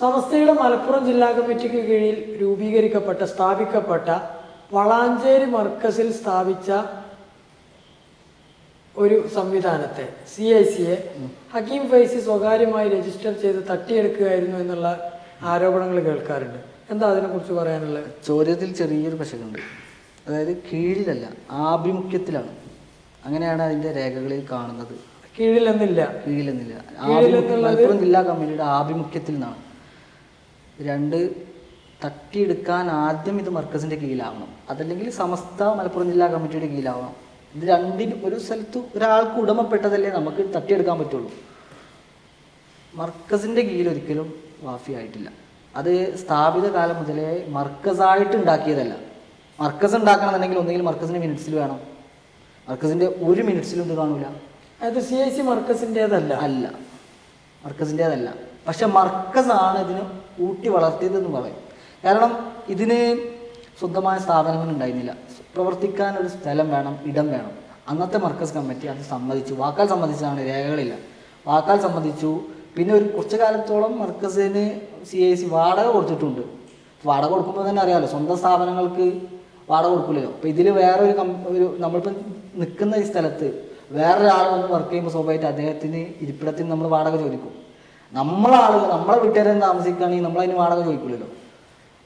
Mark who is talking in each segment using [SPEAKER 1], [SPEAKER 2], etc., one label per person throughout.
[SPEAKER 1] സമസ്തയുടെ മലപ്പുറം ജില്ലാ കമ്മിറ്റിക്ക് കീഴിൽ രൂപീകരിക്കപ്പെട്ട സ്ഥാപിക്കപ്പെട്ട വളാഞ്ചേരി മർക്കസിൽ സ്ഥാപിച്ച ഒരു സംവിധാനത്തെ സി ഐ സിയെ ഹക്കീം ഫൈസി സ്വകാര്യമായി രജിസ്റ്റർ ചെയ്ത് തട്ടിയെടുക്കുകയായിരുന്നു എന്നുള്ള ആരോപണങ്ങൾ കേൾക്കാറുണ്ട്. എന്താ അതിനെക്കുറിച്ച് പറയാനുള്ളത്?
[SPEAKER 2] ചോദ്യത്തിൽ ചെറിയൊരു പശകുണ്ട് അതായത് കീഴിലല്ല ആഭിമുഖ്യത്തിലാണ്. അങ്ങനെയാണ് അതിന്റെ രേഖകളിൽ കാണുന്നത്.
[SPEAKER 1] കീഴിലെന്നില്ല.
[SPEAKER 2] കീഴിലെന്നില്ല. മലപ്പുറം ജില്ലാ കമ്മിറ്റിയുടെ ആഭിമുഖ്യത്തിൽ നിന്നാണ്. രണ്ട് തട്ടിയെടുക്കാൻ ആദ്യം ഇത് മർക്കസിന്റെ കീഴിലാവണം. അതല്ലെങ്കിൽ സമസ്ത മലപ്പുറം ജില്ലാ കമ്മിറ്റിയുടെ കീഴിലാവണം. ഇത് രണ്ടിനും ഒരു സ്ഥലത്ത് ഒരാൾക്ക് ഉടമപ്പെട്ടതല്ലേ നമുക്ക് തട്ടിയെടുക്കാൻ പറ്റുള്ളൂ. മർക്കസിന്റെ കീഴിൽ ഒരിക്കലും വാഫി ആയിട്ടില്ല. അത് സ്ഥാപിത കാലം മുതലേ മർക്കസായിട്ട് ഉണ്ടാക്കിയതല്ല. മർക്കസ് ഉണ്ടാക്കണമെന്നുണ്ടെങ്കിൽ ഒന്നുകിൽ മർക്കസിന്റെ മിനിറ്റ്സിൽ വേണം. മർക്കസിന്റെ ഒരു മിനിറ്റ്സിലും ഇത് കാണൂല.
[SPEAKER 1] അത് സി ഐ സി മർക്കസിന്റെതല്ല
[SPEAKER 2] അല്ല. മർക്കസിന്റെതല്ല പക്ഷെ മർക്കസാണ് ഇതിന് ഊട്ടി വളർത്തിയതെന്ന് പറയും. കാരണം ഇതിന് സ്വന്തമായ സ്ഥാപനങ്ങൾ ഉണ്ടായിരുന്നില്ല. പ്രവർത്തിക്കാൻ ഒരു സ്ഥലം വേണം ഇടം വേണം. അന്നത്തെ മർക്കസ് കമ്മിറ്റി അത് സമ്മതിച്ചു. വാക്കാൽ സമ്മതിച്ചതാണ് രേഖകളില്ല. വാക്കാൽ സമ്മതിച്ചു. പിന്നെ ഒരു കുറച്ചു കാലത്തോളം മർക്കസിന് സി ഐ സി വാടക കൊടുത്തിട്ടുണ്ട്. വാടക കൊടുക്കുമ്പോൾ തന്നെ അറിയാമല്ലോ സ്വന്തം സ്ഥാപനങ്ങൾക്ക് വാടക കൊടുക്കില്ലല്ലോ അപ്പോൾ ഇതിൽ വേറെ ഒരു കം ഒരു നമ്മളിപ്പോൾ നിൽക്കുന്ന ഈ സ്ഥലത്ത് വേറൊരാൾ വന്ന് വർക്ക് ചെയ്യുമ്പോൾ സ്വാഭാവികമായിട്ട് അദ്ദേഹത്തിന് ഇരിപ്പിടത്തിന് നമ്മൾ വാടക ചോദിക്കും. നമ്മളെ ആളുകൾ നമ്മളെ വീട്ടുകാരെ താമസിക്കുകയാണെങ്കിൽ നമ്മളതിന് വാടക ചോദിക്കില്ലല്ലോ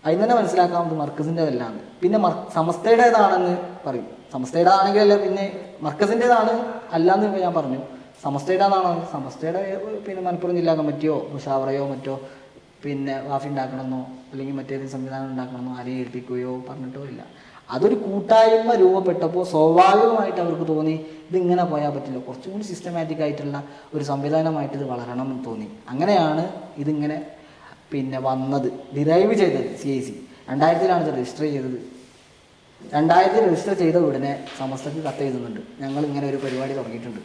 [SPEAKER 2] അതിന് തന്നെ മനസ്സിലാക്കാം അത് മർക്കസിന്റെ അല്ലാന്ന് പിന്നെ സമസ്തയുടേതാണെന്ന് പറയും. സമസ്തയുടേതാണെങ്കിൽ അല്ല പിന്നെ മർക്കസിന്റെതാണ് അല്ലാന്ന് ഞാൻ പറഞ്ഞു. സമസ്തയുടേതാണോ? സമസ്തയുടെ പിന്നെ മലപ്പുറം ജില്ലാ കമ്മിറ്റിയോ മുഷാവറയോ മറ്റോ? പിന്നെ വാഫി ഉണ്ടാക്കണമെന്നോ? അല്ലെങ്കിൽ മറ്റേതെങ്കിലും സംവിധാനം ഉണ്ടാക്കണമെന്നോ ആരെയും ഏൽപ്പിക്കുകയോ പറഞ്ഞിട്ടോ ഇല്ല. അതൊരു കൂട്ടായ്മ രൂപപ്പെട്ടപ്പോൾ സ്വാഭാവികമായിട്ട് അവർക്ക് തോന്നി ഇതിങ്ങനെ പോയാൽ പറ്റില്ല. കുറച്ചും കൂടി സിസ്റ്റമാറ്റിക് ആയിട്ടുള്ള ഒരു സംവിധാനമായിട്ട് ഇത് വളരണം എന്ന് തോന്നി. അങ്ങനെയാണ് ഇതിങ്ങനെ പിന്നെ വന്നത്. ഡിറൈവ് ചെയ്തത് സി ഐ സി രണ്ടായിരത്തിലാണ് ഇത് രജിസ്റ്റർ ചെയ്തത്. രണ്ടായിരത്തിൽ രജിസ്റ്റർ ചെയ്ത ഉടനെ സമസ്തക്ക് കത്ത് എഴുതുന്നുണ്ട്. ഞങ്ങൾ ഇങ്ങനെ ഒരു പരിപാടി തുടങ്ങിയിട്ടുണ്ട്.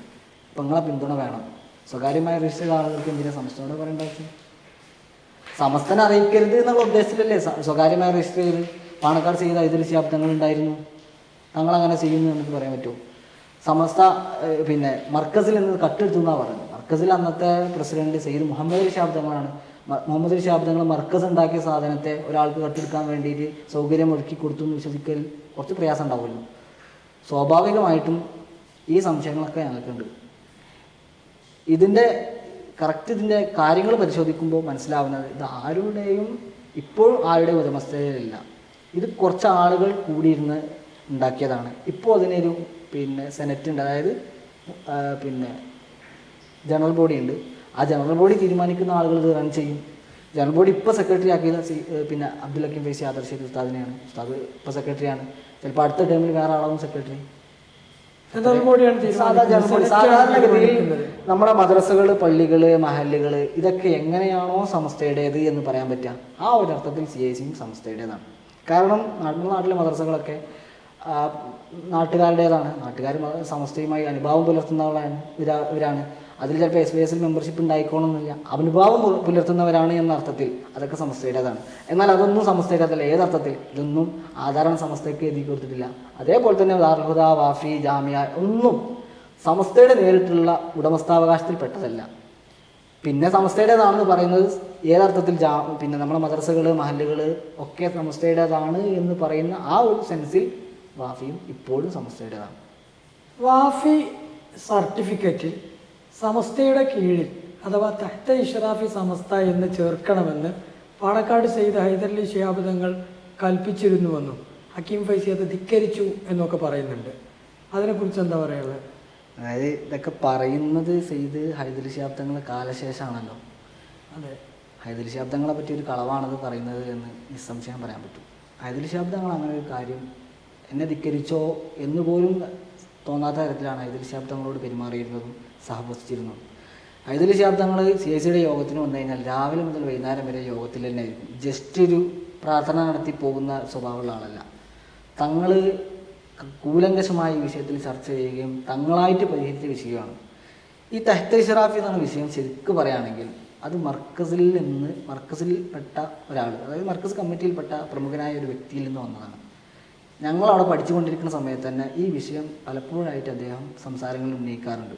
[SPEAKER 2] അപ്പം നിങ്ങളെ പിന്തുണ വേണം. സ്വകാര്യമായി രജിസ്റ്റർ ചെയ്ത ആളുകൾക്ക് എന്തിനാ സമസ്തയോട് പറയേണ്ട ആവശ്യം സമസ്തനെ അറിയിക്കരുത് എന്നുള്ള ഉദ്ദേശത്തിലല്ലേ സ്വകാര്യമായി രജിസ്റ്റർ ചെയ്ത് പാണക്കാട് ചെയ്ത ഇതിൽ ശബ്ദങ്ങൾ ഉണ്ടായിരുന്നു? ഞങ്ങൾ അങ്ങനെ ചെയ്യുന്നു നമുക്ക് പറയാൻ പറ്റുമോ? സമസ്ത പിന്നെ മർക്കസിൽ നിന്ന് കട്ടെടുത്തു എന്നാണ് പറഞ്ഞത് മർക്കസിൽ അന്നത്തെ പ്രസിഡന്റ് സെയ്ദ് മുഹമ്മദ് ശാബ്ദങ്ങളാണ്. മുഹമ്മദ് ശാബ്ദങ്ങൾ മർക്കസ് ഉണ്ടാക്കിയ സാധനത്തെ ഒരാൾക്ക് കട്ടെടുക്കാൻ വേണ്ടിയിട്ട് സൗകര്യം ഒരുക്കി കൊടുത്തു എന്ന് വിശ്വസിക്കൽ കുറച്ച് പ്രയാസം ഉണ്ടാവുമല്ലോ. സ്വാഭാവികമായിട്ടും ഈ സംശയങ്ങളൊക്കെ ഞങ്ങൾക്കുണ്ട്. ഇതിന്റെ കറക്റ്റ് ഇതിന്റെ കാര്യങ്ങൾ പരിശോധിക്കുമ്പോൾ മനസ്സിലാവുന്നത് ഇത് ആരുടെയും ഇപ്പോഴും ആരുടെയും ഉടമസ്ഥതയിലില്ല. ഇത് കുറച്ച് ആളുകൾ കൂടിയിരുന്ന് ഉണ്ടാക്കിയതാണ്. ഇപ്പോൾ അതിനൊരു പിന്നെ സെനറ്റ് ഉണ്ട്. അതായത് പിന്നെ ജനറൽ ബോഡി ഉണ്ട്. ആ ജനറൽ ബോഡി തീരുമാനിക്കുന്ന ആളുകൾ ഇത് റൺ ചെയ്യും. ജനറൽ ബോഡി ഇപ്പോൾ സെക്രട്ടറി ആക്കിയത് പിന്നെ അബ്ദുൽ ഹക്കീം ഫൈസി ആദർശി ഉസ്താദിനെയാണ്. ഉസ്താദ് ഇപ്പോൾ സെക്രട്ടറിയാണ് ചിലപ്പോൾ അടുത്ത ടൈമിൽ വേറെ ആളാവും സെക്രട്ടറി
[SPEAKER 1] ജനറൽ ബോഡിയാണ്
[SPEAKER 2] സാധാ ജനറൽ ബോഡി.
[SPEAKER 1] തീരുമാനിക്കുന്നത്.
[SPEAKER 2] സാധാരണഗതിയിൽ നമ്മുടെ മദ്രസകൾ പള്ളികൾ മഹല്ലുകൾ ഇതൊക്കെ എങ്ങനെയാണോ സംസ്ഥയുടേത് എന്ന് പറയാൻ പറ്റുക. ആ ഒരു അർത്ഥത്തിൽ സി ഐ സിയും സമസ്തയുടേതാണ് കാരണം നമ്മുടെ നാട്ടിലെ മദ്രസകളൊക്കെ നാട്ടുകാരുടേതാണ്. നാട്ടുകാർ സമസ്തയുമായി അനുഭാവം പുലർത്തുന്നവരാണ് ഇവരാ- ഇവരാണ്. അതിൽ ചിലപ്പോൾ എസ് ബി എസിൽ മെമ്പർഷിപ്പ് ഉണ്ടായിക്കോണമെന്നില്ല അനുഭാവം പുലർത്തുന്നവരാണ് എന്ന അർത്ഥത്തിൽ അതൊക്കെ സമസ്തയുടേതാണ്. എന്നാൽ അതൊന്നും സമസ്തയുടേതല്ല. ഏതർത്ഥത്തിൽ ഇതൊന്നും ആധാരം സമസ്തയ്ക്ക് എഴുതി കൊടുത്തിട്ടില്ല. അതേപോലെ തന്നെ ദാർഹുദ വാഫി ജാമ്യ ഒന്നും സമസ്തയുടെ നേരിട്ടുള്ള ഉടമസ്ഥാവകാശത്തിൽ പെട്ടതല്ല. പിന്നെ സമസ്തയുടേതാണെന്ന് പറയുന്നത് ഏതർത്ഥത്തിൽ ജാ പിന്നെ നമ്മുടെ മദ്രസകൾ മഹല്ലുകൾ ഒക്കെ സമസ്തയുടേതാണ് എന്ന് പറയുന്ന ആ ഒരു സെൻസിൽ വാഫിയും ഇപ്പോഴും സമസ്തയുടേതാണ്.
[SPEAKER 1] വാഫി സർട്ടിഫിക്കറ്റിൽ സമസ്തയുടെ കീഴിൽ അഥവാ തഹ്ത ഇഷറാഫി സമസ്ത എന്ന് ചേർക്കണമെന്ന് പാണക്കാട് സെയ്ദ് ഹൈദരലി ശിഹാബ് തങ്ങൾ കൽപ്പിച്ചിരുന്നുവെന്നും ഹക്കീം ഫൈസി അത് ധിക്കരിച്ചു എന്നൊക്കെ പറയുന്നുണ്ട്. അതിനെക്കുറിച്ച് എന്താ പറയുള്ളത്
[SPEAKER 2] അതായത് ഇതൊക്കെ പറയുന്നത് സെയ്ത് ഹൈദരി ശാബ്ദങ്ങൾ കാലശേഷമാണല്ലോ.
[SPEAKER 1] അതെ.
[SPEAKER 2] ഹൈദരി ശാബ്ദങ്ങളെ പറ്റി ഒരു കളവാണത് പറയുന്നത് എന്ന് നിസ്സംശയം പറയാൻ പറ്റും. ഹൈദരി ശാബ്ദങ്ങൾ അങ്ങനെ ഒരു കാര്യം എന്നെ ധിക്കരിച്ചോ എന്ന് പോലും തോന്നാത്ത തരത്തിലാണ് ഹൈദരി ശാബ്ദങ്ങളോട് പെരുമാറിയിരുന്നതും സഹവസിച്ചിരുന്നതും. ഹൈദരി ശാബ്ദങ്ങൾ സി എസ് സിയുടെ യോഗത്തിന് വന്നു കഴിഞ്ഞാൽ രാവിലെ മുതൽ വൈകുന്നേരം വരെ യോഗത്തിൽ തന്നെ ആയിരിക്കും ജസ്റ്റ് ഒരു പ്രാർത്ഥന നടത്തി പോകുന്ന സ്വഭാവമുള്ള ആളല്ല. തങ്ങൾ കൂലങ്കശമായ വിഷയത്തിൽ ചർച്ച ചെയ്യുകയും തങ്ങളായിട്ട് പരിഹരിച്ച വിഷയമാണ്. ഈ തെഹ്ത ഇഷറാഫി എന്ന വിഷയം. ശരിക്കും പറയുകയാണെങ്കിൽ അത് മർക്കസിൽ നിന്ന് മർക്കസിൽ പെട്ട ഒരാൾ അതായത് മർക്കസ് കമ്മിറ്റിയിൽപ്പെട്ട പ്രമുഖനായ ഒരു വ്യക്തിയിൽ നിന്ന് വന്നതാണ്. ഞങ്ങൾ അവിടെ പഠിച്ചുകൊണ്ടിരിക്കുന്ന സമയത്ത് തന്നെ ഈ വിഷയം പലപ്പോഴായിട്ട് അദ്ദേഹം സംസാരങ്ങളിൽ ഉന്നയിക്കാറുണ്ട്.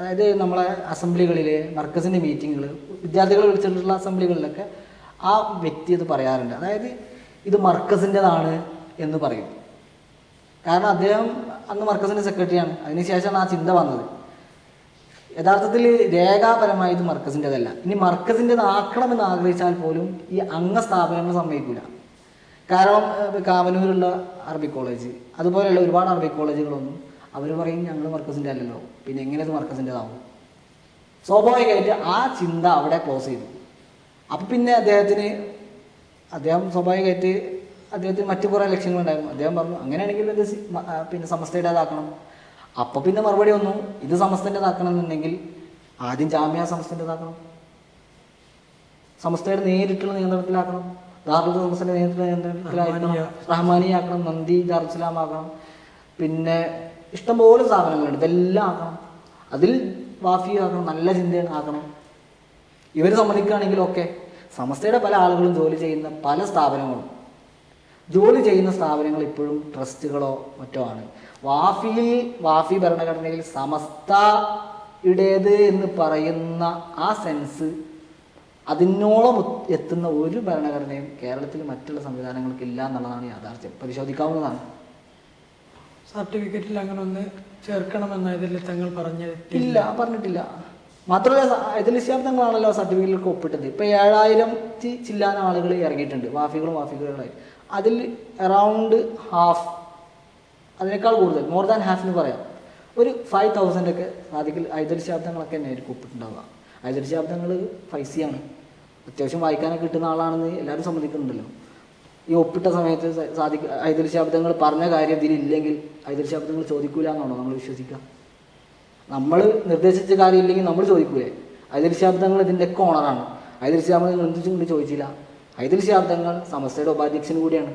[SPEAKER 2] അതായത് നമ്മളെ അസംബ്ലികളിൽ മർക്കസിന്റെ മീറ്റിങ്ങുകൾ വിദ്യാർത്ഥികൾ വിളിച്ചിട്ടുള്ള അസംബ്ലികളിലൊക്കെ ആ വ്യക്തി അത് പറയാറുണ്ട്. അതായത് ഇത് മർക്കസിന്റെതാണ് എന്ന് പറയും. കാരണം അദ്ദേഹം അന്ന് മർക്കസിന്റെ സെക്രട്ടറിയാണ്. അതിനുശേഷമാണ് ആ ചിന്ത വന്നത്. യഥാർത്ഥത്തിൽ രേഖാപരമായി ഇത് മർക്കസിന്റെതല്ല ഇനി മർക്കസിന്റെതാക്കണമെന്ന് ആഗ്രഹിച്ചാൽ പോലും ഈ അംഗ സ്ഥാപനങ്ങൾ സമ്മതിക്കില്ല കാരണം കാവനൂരുള്ള അറബി കോളേജ് അതുപോലെയുള്ള ഒരുപാട് അറബി കോളേജുകളൊന്നും അവർ പറയും ഞങ്ങൾ മർക്കസിന്റെ അല്ലല്ലോ. പിന്നെ എങ്ങനെ ഇത് മർക്കസിന്റെതാവും സ്വാഭാവികമായിട്ട് ആ ചിന്ത അവിടെ ക്ലോസ് ചെയ്തു. അപ്പം പിന്നെ അദ്ദേഹത്തിന് അദ്ദേഹം സ്വാഭാവികമായിട്ട് അദ്ദേഹത്തിന് മറ്റു കുറേ ലക്ഷ്യങ്ങളുണ്ടായിരുന്നു. അദ്ദേഹം പറഞ്ഞു അങ്ങനെയാണെങ്കിൽ ഇത് പിന്നെ സമസ്തയുടേതാക്കണം. അപ്പോൾ പിന്നെ മറുപടി വന്നു ഇത് സമസ്തന്റെതാക്കണം എന്നുണ്ടെങ്കിൽ ആദ്യം ജാമ്യ സമസ്തന്റെതാക്കണം സമസ്തയുടെ നേരിട്ടുള്ള നിയന്ത്രണത്തിലാക്കണം. ദാറുൽ സമസ്തയുടെ നേരിട്ടുള്ള നിയന്ത്രണത്തിലായിരിക്കണം. റഹ്മാനിയാക്കണം. നന്ദി ദാറുസ്ലാം ആക്കണം പിന്നെ ഇഷ്ടംപോലെ സ്ഥാപനങ്ങളുണ്ട് ഇതെല്ലാം ആക്കണം. അതിൽ വാഫി ആക്കണം നല്ല ചിന്തയാണ് ആക്കണം ഇവർ സമ്മതിക്കുകയാണെങ്കിൽ ഓക്കെ സമസ്തയുടെ പല ആളുകളും ജോലി ചെയ്യുന്ന പല സ്ഥാപനങ്ങളും ജോലി ചെയ്യുന്ന സ്ഥാപനങ്ങൾ ഇപ്പോഴും ട്രസ്റ്റുകളോ മറ്റോ ആണ്. വാഫിയിൽ വാഫി ഭരണഘടനയിൽ സമസ്തയുടേത് എന്ന് പറയുന്ന ആ സെൻസ് അതിനോളം എത്തുന്ന ഒരു ഭരണഘടനയും കേരളത്തിൽ മറ്റുള്ള സംവിധാനങ്ങൾക്ക് ഇല്ല എന്നുള്ളതാണ് യാഥാർത്ഥ്യം. പരിശോധിക്കാവുന്നതാണ്.
[SPEAKER 1] സർട്ടിഫിക്കറ്റിൽ അങ്ങനെ ഒന്ന് ചേർക്കണമെന്ന ഇതിൽ തങ്ങൾ പറഞ്ഞത്
[SPEAKER 2] ഇല്ല പറഞ്ഞിട്ടില്ല. മാത്രമല്ല ഇതിൽ തങ്ങളാണല്ലോ സർട്ടിഫിക്കറ്റിലൊക്കെ ഒപ്പിട്ടത്. ഇപ്പൊ ഏഴായിരത്തി ചില്ലാന ആളുകൾ ഇറങ്ങിയിട്ടുണ്ട്. വാഫികളും വാഫികളുമായി അതിൽ അറൗണ്ട് ഹാഫ് അതിനേക്കാൾ കൂടുതൽ മോർ ദാൻ ഹാഫ് എന്ന് പറയാം. ഒരു ഫൈവ് തൗസൻഡ് ഒക്കെ സാധിക്കൽ ഐതൽ ശാബ്ദങ്ങളൊക്കെ തന്നെ ആയിരിക്കും ഒപ്പിട്ടുണ്ടാവുക. ഐതൽ ശാബ്ദങ്ങൾ ഫൈസിയാണ് അത്യാവശ്യം വായിക്കാനൊക്കെ കിട്ടുന്ന ആളാണെന്ന് എല്ലാവരും സമ്മതിക്കുന്നുണ്ടല്ലോ. ഈ ഒപ്പിട്ട സമയത്ത് സാധിക്ക ഐതൽ ശാബ്ദങ്ങൾ പറഞ്ഞ കാര്യം ഇതിലില്ലെങ്കിൽ ഐതൽ ശാബ്ദങ്ങൾ ചോദിക്കൂല എന്നാണോ നമ്മൾ വിശ്വസിക്കുക നമ്മൾ നിർദ്ദേശിച്ച കാര്യം ഇല്ലെങ്കിൽ നമ്മൾ ചോദിക്കൂലേ? ഐതിൽ ശാബ്ദങ്ങൾ ഇതിന്റെ ഒക്കെ ഓണറാണ് ഐതിൽ ശബ്ദങ്ങൾ എന്ത് ഐതിൽ ശബ്ദങ്ങൾ സമസ്തയുടെ ഉപാധ്യക്ഷൻ കൂടിയാണ്.